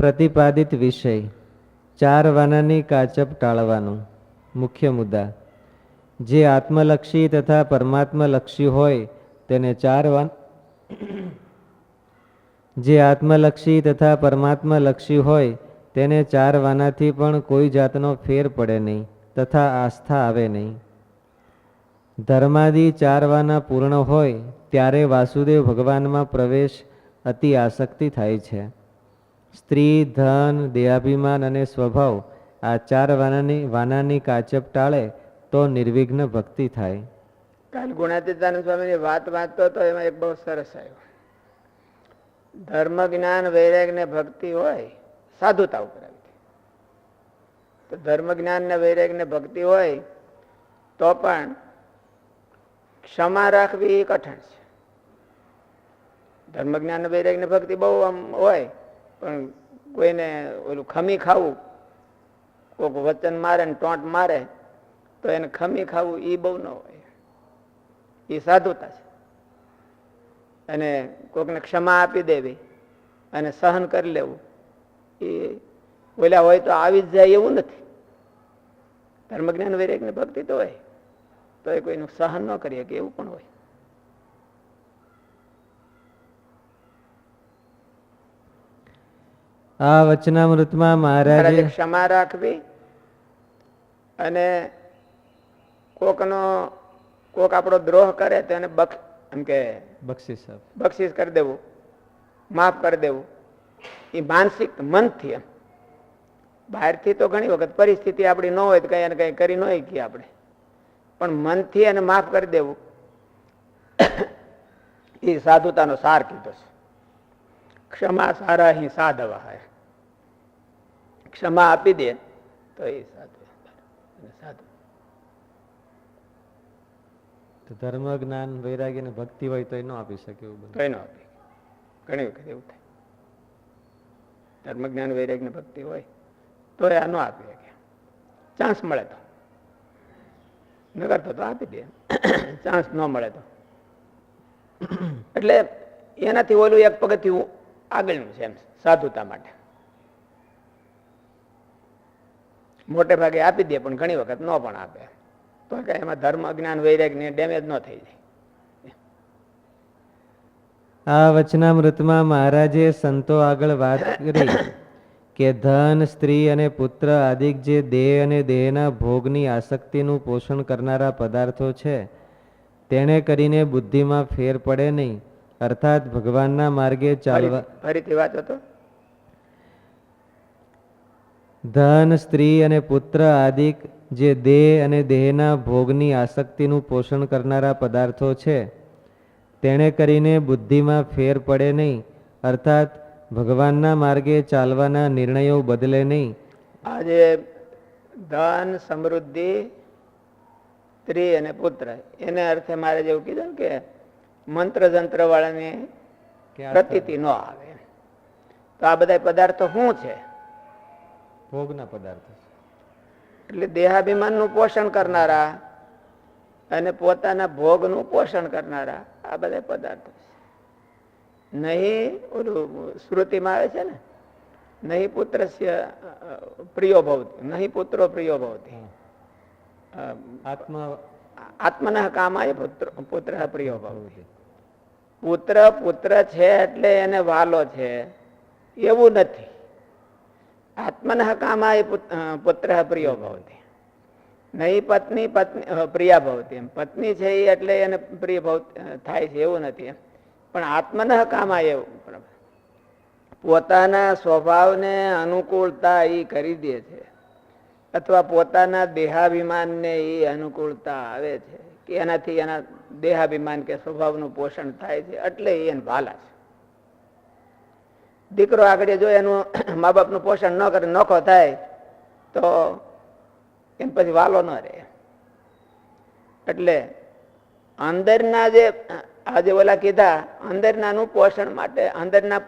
પ્રતિપાદિત વિષય, ચાર વાનાની કાચપ ટાળવાનું મુખ્ય મુદ્દા. જે આત્મલક્ષી તથા પરમાત્મલક્ષી હોય તેને ચાર વાન, જે આત્મલક્ષી તથા પરમાત્મલક્ષી હોય તેને ચાર વાનાથી પણ કોઈ જાતનો ફેર પડે નહીં તથા આસ્થા આવે નહીં. ધર્માદિ ચાર વાના પૂર્ણ હોય ત્યારે વાસુદેવ ભગવાનમાં પ્રવેશ અતિ આસક્તિ થાય છે. સ્ત્રી, ધન, દેહાભિમાન અને સ્વભાવ આ ચાર વાનાની વાનાની કાચપ ટાળે તો નિર્વિઘ્ન ભક્તિ થાય. કાલ ગુણાતીતાનંદ સ્વામીની વાત વાંચતો તો એમાં એક બહુ સરસ આવ્યો. ધર્મ, જ્ઞાન, વૈરાગ ને ભક્તિ હોય, સાધુતા ઉપર આવી તો ધર્મ, જ્ઞાન ને વૈરાગ ને ભક્તિ હોય, તો પણ ક્ષમા રાખવી એ કઠણ છે. ધર્મ, જ્ઞાન, વૈરાગ ને ભક્તિ બહુ આમ હોય પણ કોઈને ઓલું ખમી ખાવું કોઈક વચન મારે ને ટોંટ મારે, તો એને ખમી ખાવું એ બહુ ન હોય. એ સાધુતા છે. અને કોઈકને ક્ષમા આપી દેવી અને સહન કરી લેવું એ ઓલા હોય તો આવી જ જાય એવું નથી. ધર્મજ્ઞાન વૈરાગ ને ભક્તિ તો હોય તો એ કોઈનું સહન ન કરીએ કે એવું પણ હોય. આ વચનામૃતમાં મહારાજે ક્ષમા રાખવી અને કોકનો કોક આપણો દ્રોહ કરે તો એને બક્ષ એમ કે બક્ષિસ. બક્ષિસ કરી દેવું માફ કરી દેવું. એ માનસિક મનથી એમ. બહારથી તો ઘણી વખત પરિસ્થિતિ આપણી ન હોય તો કઈ એને કંઈ કરી ન શકીએ આપણે. પણ મનથી એને માફ કરી દેવું. એ સાધુતાનો સાર કીધો છે. ક્ષમા સારા હિ સાધવા હે. ક્ષમા આપી દે તો એ સાધુ સાધુ. ધર્મ જ્ઞાન વૈરાગ્ય અને ભક્તિ હોય તો એ ન આપી શકે એવું ન આપી ઘણી વખત એવું થાય. ધર્મ જ્ઞાન વૈરાગ્ય ને ભક્તિ હોય તો એ આ ન આપી શકે. ચાન્સ મળે તો. નગર તો તો આપી દે. ચાન્સ ન મળે તો. એટલે એનાથી ઓલું એક પગથિયું આગળનું છે એમ સાધુતા માટે. મોટે ભાગે આપી દે પણ ઘણી વખત ન પણ આપે. તો કે એમાં ધર્મ જ્ઞાન વૈરાગ ને ડેમેજ ન થઈ જાય. આ વચનામૃતમાં મહારાજે સંતો આગળ વાત કરી કે ધન સ્ત્રી અને પુત્ર આદિક જે દેહ અને દેહના ભોગની આસક્તિનું પોષણ કરનારા પદાર્થો છે તેણે કરીને બુદ્ધિમાં ફેર પડે નહીં. અર્થાત ભગવાનના માર્ગે ચાલવા ફરીથી- વાત વાંચો તો. ધન સ્ત્રી અને પુત્ર આદિક જે દેહ અને દેહના ભોગની આસક્તિનું પોષણ કરનારા પદાર્થો છે તેણે કરીને બુદ્ધિમાં ફેર પડે નહીં અર્થાત ભગવાનના માર્ગે ચાલવાના નિર્ણયો બદલે નહીં. આજે ધન સમૃદ્ધિ સ્ત્રી અને પુત્ર એને અર્થે મારે જેવું કીધું કે મંત્ર જંત્ર વાળાને પ્રતીતિ ન આવે. તો આ બધા પદાર્થો શું છે? ભોગના પદાર્થો એટલે દેહાભિમાનનું પોષણ કરનારા અને પોતાના ભોગનું પોષણ કરનારા આ બધા પદાર્થો છે. નહીં ઓલું શ્રુતિમાં આવે છે ને નહીં પુત્ર પ્રિયો ભવતી નહીં પુત્રો પ્રિયો ભવતી આત્મા આત્મના કામાય પુત્ર પુત્ર પ્રિયો ભવતી પુત્ર પુત્ર છે એટલે એને વાલો છે એવું નથી. આત્મના પુત- પુત્ર પ્રિયો ભવતી નહીં પત્ની પત્ની પ્રિયા ભવતી એમ પત્ની છે એ એટલે એને પ્રિય ભવ થાય છે એવું નથી। એમ પણ આત્મન કામાય એવું પોતાના સ્વભાવને અનુકૂળતા એ કરી દે છે। અથવા પોતાના દેહાભિમાનને એ અનુકૂળતા આવે છે। કે એનાથી એના દેહાભિમાન કે સ્વભાવનું પોષણ થાય છે, એટલે એ એને ભાલા છે। દીકરો આગળ જો એનું મા બાપનું પોષણ ન કરે, નોખો થાય, તો એને પછી વાલો ન રહે. એટલે અંદરના જે આજે ઓલા કીધા, અંદરનાનું પોષણ માટે, અંદરના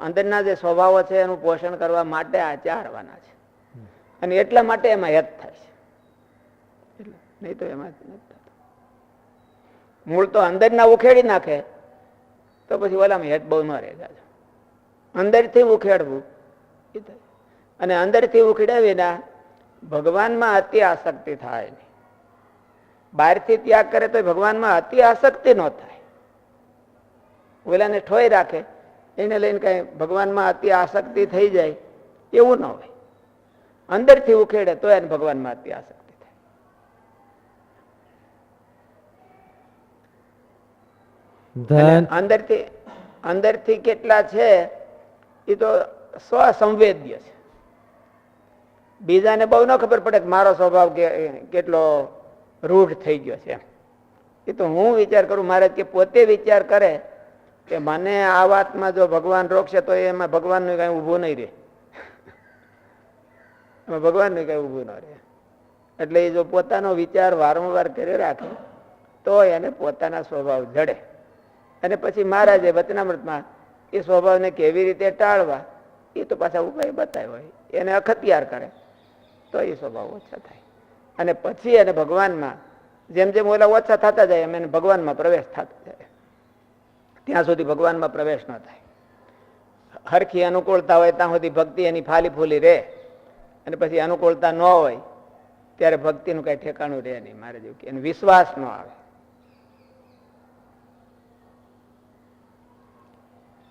અંદરના જે સ્વભાવો છે એનું પોષણ કરવા માટે આ ચારવાના છે. અને એટલા માટે એમાં હેત થાય છે. નહીં તો એમાં મૂળ તો અંદરના ઉખેડી નાખે, તો પછી ઓલામાં હેત બહુ ન રહે અંદરથી ઉખેડવું. એ. અને અંદરથી ઉખેડ્યા વિના ભગવાનમાં અતિ આસક્તિ થાય નહીં. બહારથી ત્યાગ કરે તો ભગવાનમાં અતિ આસક્તિ ન થાય. ઓલાને ઠોઈ રાખે એને લઈને કઈ ભગવાનમાં અતિ આસક્તિ થઈ જાય એવું ન હોય. અંદરથી ઉખેડે તો એને ભગવાનમાં અતિ આસક્તિ થાય. અંદરથી અંદરથી કેટલા છે? એ તો સ્વસંવેદ્ય છે. બીજાને બહુ ન ખબર પડે કે મારો સ્વભાવ કેટલો રૂઢ થઈ ગયો છે એ તો હું વિચાર કરું, મારે કે પોતે વિચાર કરે કે મને આ વાતમાં જો ભગવાન રોકશે તો એમાં ભગવાનનું કઈ ઊભું નહીં રહે. એમાં ભગવાનનું કઈ ઊભું ન રહે. એટલે એ જો પોતાનો વિચાર વારંવાર કરી રાખે, તો એને પોતાના સ્વભાવ જડે. અને પછી મહારાજે વચનામૃતમાં એ સ્વભાવને કેવી રીતે ટાળવા, એ તો પાછા ઉપાય બતાવ્યો હોય. એને અખતિયાર કરે. તો એ સ્વભાવ ઓછા થાય. અને પછી એને ભગવાનમાં, જેમ જેમ ઓલા ઓછા થતા જાય, એમ એને ભગવાનમાં પ્રવેશ થતો જાય. ત્યાં સુધી ભગવાનમાં પ્રવેશ ન થાય. હરખી અનુકૂળતા હોય, ત્યાં સુધી ભક્તિ એની ફાલી ફૂલી રહે. અને પછી અનુકૂળતા ન હોય, ત્યારે ભક્તિનું કાંઈ ઠેકાણું રહે નહીં. મારે જેવું કે એને વિશ્વાસ ન આવે.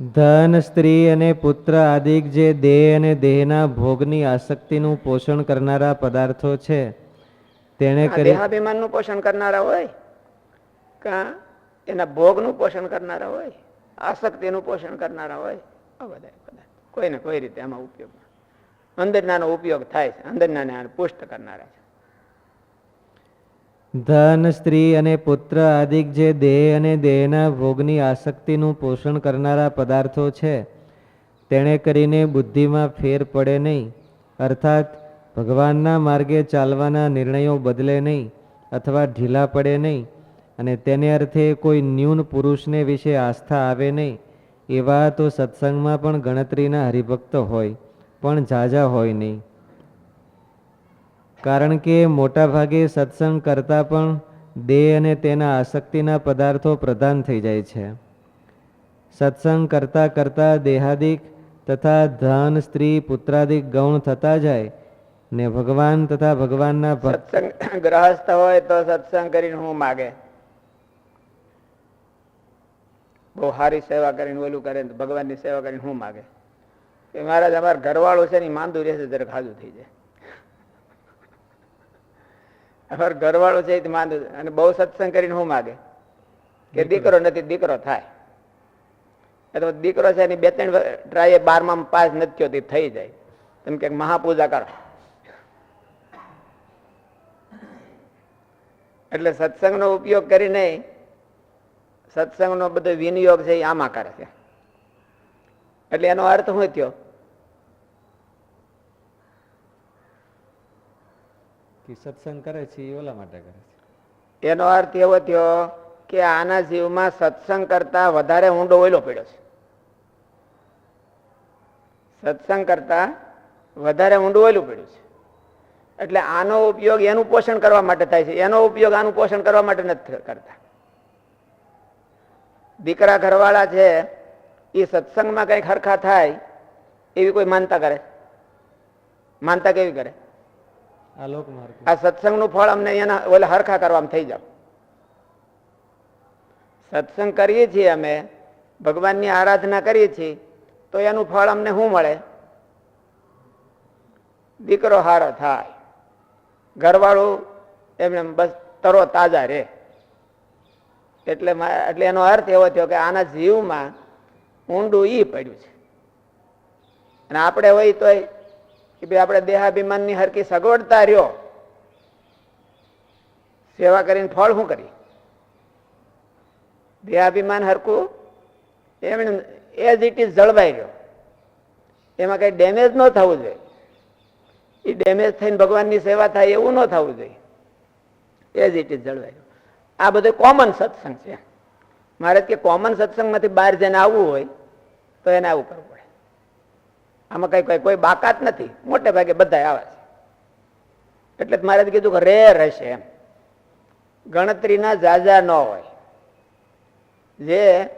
ધન સ્ત્રી અને પુત્ર આદિક જે દેહ અને દેહના ભોગની આસક્તિનું પોષણ કરનારા પદાર્થો છે. તેણે દેહાભિમાનનું પોષણ કરનારા હોય? કા? એના ભોગનું પોષણ કરનારા હોય? આસક્તિનું પોષણ કરનારા હોય? આ બધા બધા. કોઈને કોઈ રીતે આમાં ઉપયોગ અંદરનાનો ઉપયોગ થાય છે. અંદરનાને પુષ્ટ કરનારા છે. ધન, સ્ત્રી અને પુત્ર આદિક જે દેહ અને દેહના ભોગની આસક્તિનું પોષણ કરનારા પદાર્થો છે, તેણે કરીને બુદ્ધિમાં ફેર પડે નહીં, અર્થાત ભગવાનના માર્ગે ચાલવાના નિર્ણયો બદલે નહીં અથવા ઢીલા પડે નહીં અને તેને અર્થે કોઈ ન્યૂન પુરુષને વિશે આસ્થા આવે નહીં, એવા તો સત્સંગમાં પણ ગણતરીના હરિભક્ત હોય, પણ ઝાઝા હોય નહીં. કારણ કે મોટા ભાગે સત્સંગ કરતા પણ દેહ અને તેના આસક્તિના પદાર્થો પ્રધાન થઈ જાય છે. સત્સંગ કરતા કરતા દેહાદિક તથા ધન, સ્ત્રી, પુત્રાદિક ગૌણ થતા જાય ને ભગવાન તથા ભગવાનના સત્સંગ ગ્રહસ્થ હોય તો સત્સંગ કરીને હું માગે? બહુ સારી સેવા કરીને ઓલું કરે ભગવાનની સેવા કરીને હું માગે? કે મહારાજ, અમારા ઘરવાળો છે ને માંદુ રહેશે જરાક હાજુ થઈ જાય. અમારો ઘરવાળો છે એ માંદો અને બહુ સત્સંગ કરીને હું માગે? કે દીકરો. નથી દીકરો થાય. એ તો દીકરો છે એની બે ત્રણ ટ્રાય બારમાં પાસ નથી થયો થઈ જાય. તમે કે મહાપૂજા કરો. એટલે સત્સંગનો ઉપયોગ કરીને સત્સંગનો બધો વિનિયોગ છે એ આમાં કરે છે. એટલે એનો અર્થ શું થયો? સત્સંગ કરે છે એ ઓલા માટે કરે એનો અર્થ એવો થયો કે આના જીવમાં સત્સંગ કરતા વધારે ઊંડો ઓયલો પડ્યો છે. સત્સંગ કરતા વધારે ઊંડું ઓયલું પડ્યું છે. એટલે આનો ઉપયોગ એનું પોષણ કરવા માટે થાય છે. એનો ઉપયોગ આનું પોષણ કરવા માટે નથી કરતા. દીકરા ઘરવાળા છે એ સત્સંગમાં કંઈક હરખા થાય એવી કોઈ માનતા કરે? માનતા કેવી કરે? આ સત્સંગનું ફળ અમને એના ઓલા હરખા કરવામાં થઈ જાવ સત્સંગ કરીએ છીએ અમે, ભગવાનની આરાધના કરીએ છીએ, તો એનું ફળ અમને શું મળે? દીકરો હારો થાય. ઘરવાળું એમને બસ તરો તાજા રહે. એટલે એટલે એનો અર્થ એવો થયો કે આના જીવમાં ઊંડું ઈ પડ્યું છે. અને આપણે હોય તોય કે ભાઈ, આપણે દેહાભિમાનની હરકી સગવડતા રહ્યો. સેવા કરીને ફળ શું કરી? દેહાભિમાન હરકું એમણે એઝ ઇટ ઇઝ જળવાઈ રહ્યો. એમાં કઈ ડેમેજ ન થવું જોઈએ. એ ડેમેજ થઈને ભગવાનની સેવા થાય એવું ન થવું જોઈએ. એઝ ઇટ ઇઝ જળવાઈ રહ્યો. આ બધું કોમન સત્સંગ છે. મારે કે કોમન સત્સંગમાંથી બહાર જઈને આવવું હોય, તો એને આવું કરવું આમાં કઈ કઈ કોઈ બાકાત નથી. મોટે ભાગે બધા આવે છે. એટલે જ મારે તો કીધું કે રેર હશે એમ. ગણતરીના જાજા ન હોય. જે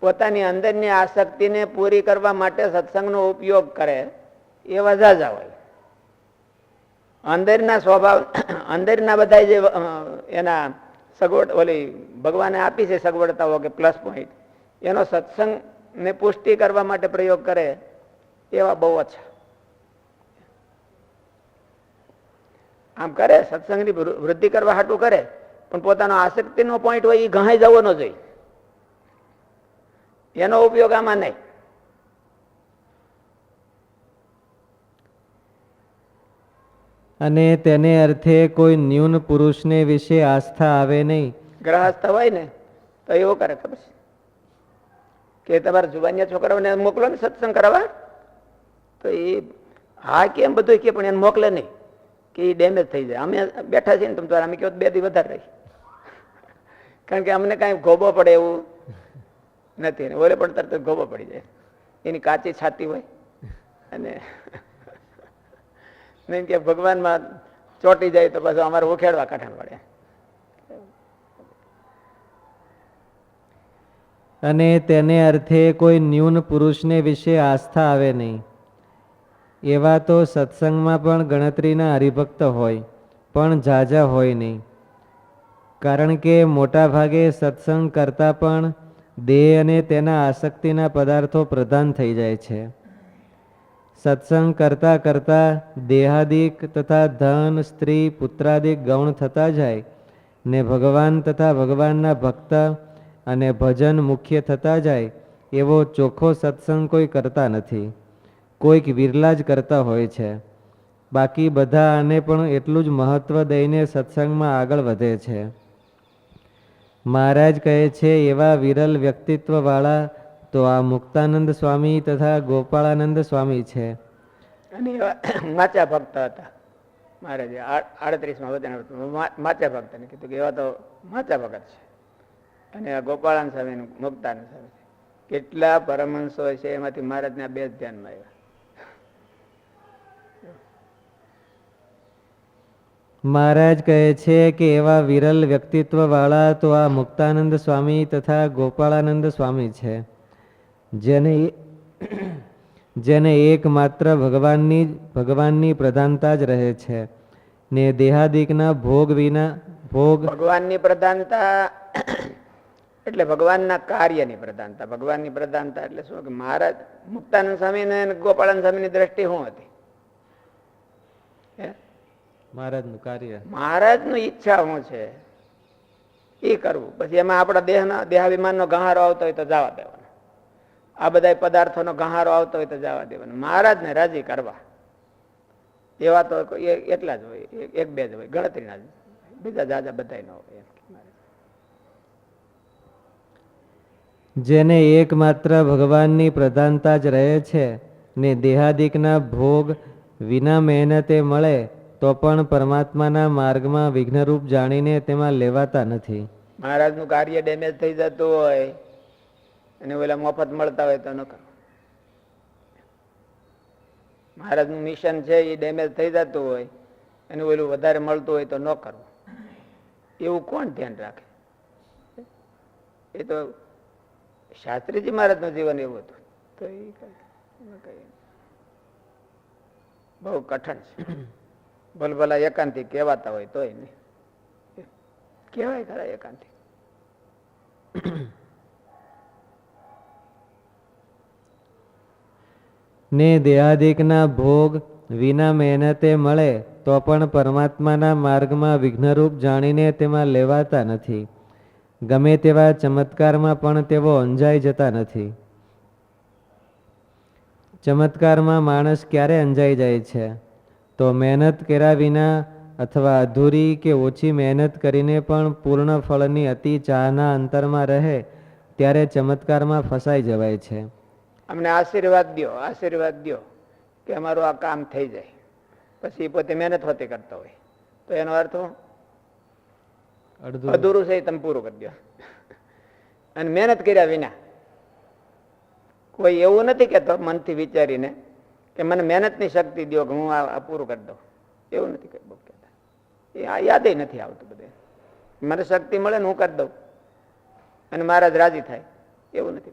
પોતાની અંદરની આસક્તિને પૂરી કરવા માટે સત્સંગનો ઉપયોગ કરે, એવા ઝાઝા હોય. અંદરના સ્વભાવ, અંદરના બધા જે એના સગવડ, ઓલી ભગવાને આપી છે સગવડતાઓ કે પ્લસ પોઈન્ટ એનો સત્સંગને પુષ્ટિ કરવા માટે પ્રયોગ કરે એવા બહુ ઓછા આમ કરે સત્સંગની વૃદ્ધિ કરવા હાટું કરે પણ પોતાનો આસક્તિનો પોઈન્ટ હોય એ ઘણાઈ જવો ન જોઈએ. એનો ઉપયોગ આમાં નહીં. અને તેને અર્થે કોઈ ન્યૂન પુરુષને વિશે આસ્થા આવે નહીં. ગ્રહસ્થ હોય ને તો એવો કરે ખબર છે? કે તમારા જુવાનિયા છોકરાઓને મોકલો ને સત્સંગ કરાવવા. તો એ હા કેમ બધું કે, પણ એને મોકલે નહીં, કે એ ડેમેજ થઈ જાય. અમે બેઠા છીએ ને તમ અમે કહો બે દી વધારે રહી. કારણ કે અમને કાંઈ ગોબો પડે એવું નથી. ઓલે પણ તરત ગોબો પડી જાય. એની કાચી છાતી હોય. અને નહીં કે ભગવાનમાં ચોટી જાય તો પાછું અમારે ઉખેડવા કાઢા પડે. અને તેને અર્થે કોઈ ન્યૂન પુરુષને વિશે આસ્થા આવે નહીં. એવા તો સત્સંગમાં પણ ગણતરીના હરિભક્ત હોય, પણ ઝાઝા હોય નહીં. કારણ કે મોટા ભાગે સત્સંગ કરતાં પણ દેહ અને તેના આસક્તિના પદાર્થો પ્રધાન થઈ જાય છે. સત્સંગ કરતાં કરતાં દેહાદિક તથા ધન, સ્ત્રી, પુત્રાદિક ગૌણ થતા જાય ને ભગવાન તથા ભગવાનના ભક્ત અને ભજન મુખ્ય થતા જાય એવો ચોખ્ખો સત્સંગ કોઈ કરતા નથી. કોઈક વિરલા જ કરતા હોય છે. બાકી બધા આને પણ એટલું જ મહત્વ દઈને સત્સંગમાં આગળ વધે છે. મહારાજ કહે છે, એવા વિરલ વ્યક્તિત્વવાળા તો આ મુક્તાનંદ સ્વામી તથા ગોપાળાનંદ સ્વામી છે. અને માચા ભક્ત હતા. મહારાજે આડત્રીસમાં વચન માચા ભક્તને કીધું કે એવા તો માચા ભગત છે. અને ગોપાળાન સ્વામી મુક્તાનંદ સ્વામી કેટલા પરમહંસો છે, એમાંથી મહારાજના બે ધ્યાનમાં આવ્યા. મહારાજ કહે છે કે એવા વિરલ વ્યક્તિત્વવાળા તો આ મુક્તાનંદ સ્વામી તથા ગોપાળાનંદ સ્વામી છે. જેને જેને એકમાત્ર ભગવાનની ભગવાનની પ્રધાનતા જ રહે છે. ને દેહાદિકના ભોગ વિના ભોગ ભગવાનની પ્રધાનતા એટલે ભગવાનના કાર્યની પ્રધાનતા. ભગવાનની પ્રધાનતા એટલે શું? કે મહારાજ મુક્તાનંદ સ્વામી અને ગોપાળાનંદ સ્વામીની દ્રષ્ટિ શું હતી? મહારાજનું કાર્ય. મહારાજની ઈચ્છા શું છે? એ કરવું. પછી એમાં આપણા દેહના દેહાભિમાનનો ગહારો આવતો હોય તો જવા દેવાનો. આ બધા પદાર્થોનો ગહારો આવતો હોય તો જવા દેવાનો. મહારાજને રાજી કરવા. એવા તો એટલા જ હોય. એક- બે જ હોય. ગણતરીના બીજા જાજા બધા ન હોય. જેને એકમાત્ર ભગવાનની પ્રધાનતા જ રહે છે ને દેહાદિકના ભોગ વિના મહેનતે મળે તો પણ પરમાત્માના માર્ગમાં વિઘ્નરૂપ જાણીને તેમાં લેવાતા નથી. મહારાજનું કાર્ય ડેમેજ થઈ જતું હોય અને ઓલા મફત મળતા હોય તો ન કરો. મહારાજનું મિશન છે, એ ડેમેજ થઈ જતું હોય અને ઓલું વધારે મળતું હોય તો ન કરવું એવું કોણ ધ્યાન રાખે? એ તો શાસ્ત્રીજી મહારાજનું જીવન એવું હતું. તો એ બહુ કઠણ છે. ભલભલા એકાંતિક કહેવાતા હોય તોય નહીં. કહેવાય ખરા એકાંતિક ને દેહાદિકના ભોગ વિના મહેનતે મળે તો પણ પરમાત્માના માર્ગમાં વિઘ્નરૂપ જાણીને તેમાં લેવાતા નથી. ગમે તેવા ચમત્કારમાં પણ તેઓ અંજાઈ જતા નથી. ચમત્કારમાં માણસ ક્યારે અંજાઈ જાય છે? તો મહેનત કર્યા વિના અથવા અધૂરી કે ઓછી મહેનત કરીને પણ પૂર્ણ ફળની અતિ ચાહના અંતરમાં રહે ત્યારે ચમત્કારમાં ફસાઈ જવાય છે. અમને આશીર્વાદ દો આશીર્વાદ દ્યો કે અમારું આ કામ થઈ જાય. પછી પોતે મહેનત હોતી કરતો હોય. તો એનો અર્થ અધૂરું છે તમે પૂરું કરી દો અને મહેનત કર્યા વિના કોઈ એવું નથી કહેતો મનથી વિચારીને કે મને મહેનતની શક્તિ દો કે હું આ પૂરું કરી દઉં. એવું નથી કંઈ બહુ કહેતા. એ યાદે નથી આવતું બધે. મને શક્તિ મળે ને હું કરી દઉં. અને મહારાજ રાજી થાય. એવું નથી